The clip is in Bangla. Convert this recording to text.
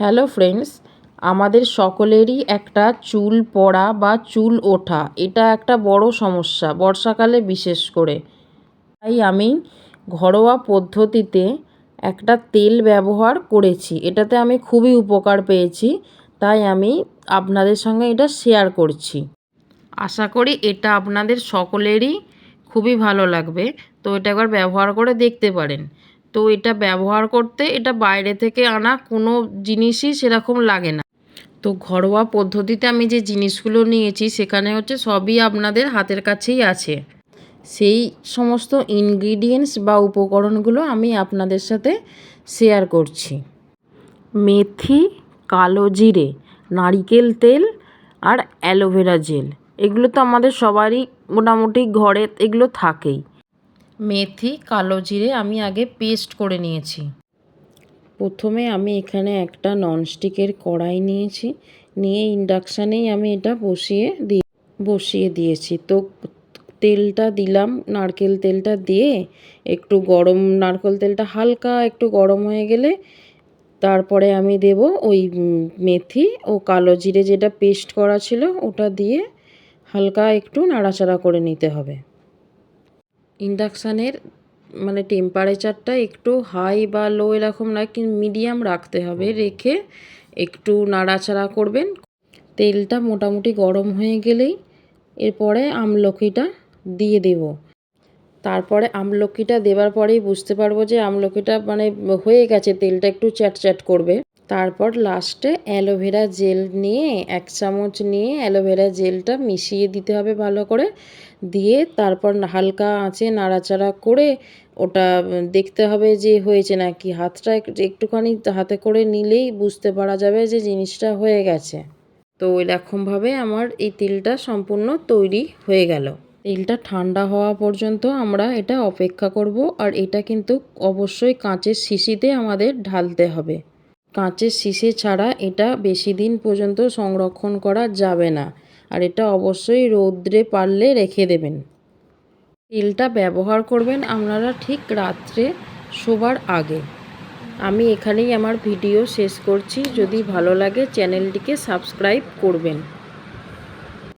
হ্যালো ফ্রেন্ডস আমাদের সকলেরই একটা চুল পড়া বা চুল ওঠা। এটা একটা বড় সমস্যা, বর্ষাকালে বিশেষ করে। তাই আমি ঘরোয়া পদ্ধতিতে একটা তেল ব্যবহার করেছি। এটাতে আমি খুবই উপকার পেয়েছি। তাই আমি আপনাদের সঙ্গে এটা শেয়ার করছি। আশা করি এটা আপনাদের সকলেরই খুবই ভালো লাগবে। তো এটা একবার ব্যবহার করে দেখতে পারেন। তো এটা ব্যবহার করতে এটা বাইরে থেকে আনা কোনো জিনিসই সেরকম লাগে না। তো ঘরোয়া পদ্ধতিতে আমি যে জিনিসগুলো নিয়েছি সেখানে হচ্ছে সবই আপনাদের হাতের কাছেই আছে। সেই সমস্ত ইনগ্রিডিয়েন্টস বা উপকরণগুলো আমি আপনাদের সাথে শেয়ার করছি। মেথি, কালো জিরে, নারিকেল তেল আর অ্যালোভেরা জেল, এগুলো তো আমাদের সবারই মোটামুটি ঘরে এগুলো থাকেই। মেথি, কালো জিরে আমি আগে পেস্ট করে নিয়েছি। প্রথমে আমি এখানে একটা ননস্টিকের কড়াই নিয়েছি, নিয়ে ইন্ডাকশানেই আমি এটা বসিয়ে দিয়ে বসিয়ে দিয়েছি। তো তেলটা দিলাম, নারকেল তেলটা দিয়ে একটু গরম, নারকেল তেলটা হালকা একটু গরম হয়ে গেলে তারপরে আমি দেব ওই মেথি ও কালো জিরে যেটা পেস্ট করা ছিল, ওটা দিয়ে হালকা একটু নাড়াচাড়া করে নিতে হবে। ইন্ডাকশানের মানে টেম্পারেচারটা একটু হাই বা লো এরকম না কিন্তু মিডিয়াম রাখতে হবে। রেখে একটু নাড়াচাড়া করবেন। তেলটা মোটামুটি গরম হয়ে গেলেই এরপরে আমলকিটা দিয়ে দেব। তারপরে আমলকিটা দেওয়ার পরেই বুঝতে পারব যে আমলকিটা মানে হয়ে গেছে তেলটা একটু চ্যাট চ্যাট করবে। তারপর লাস্টে অ্যালোভেরা জেল নিয়ে এক চামচ নিয়ে অ্যালোভেরা জেলটা মিশিয়ে দিতে হবে ভালো করে। দিয়ে তারপর হালকা আঁচে নাড়াচাড়া করে ওটা দেখতে হবে যে হয়েছে নাকি। হাতটা একটুখানি হাতে করে নিলেই বুঝতে পারা যাবে যে জিনিসটা হয়ে গেছে। তো এরকমভাবে আমার এই তিলটা সম্পূর্ণ তৈরি হয়ে গেল। তেলটা ঠান্ডা হওয়া পর্যন্ত আমরা এটা অপেক্ষা করব, আর এটা কিন্তু অবশ্যই কাঁচের শিশিতে আমাদের ঢালতে হবে। কাঁচের শিশে ছাড়া এটা বেশি দিন পর্যন্ত সংরক্ষণ করা যাবে না। আর এটা অবশ্যই রৌদ্রে পারলে রেখে দেবেন। তেলটা ব্যবহার করবেন আপনারা ঠিক রাত্রে শোবার আগে। আমি এখানেই আমার ভিডিও শেষ করছি। যদি ভালো লাগে চ্যানেলটিকে সাবস্ক্রাইব করবেন।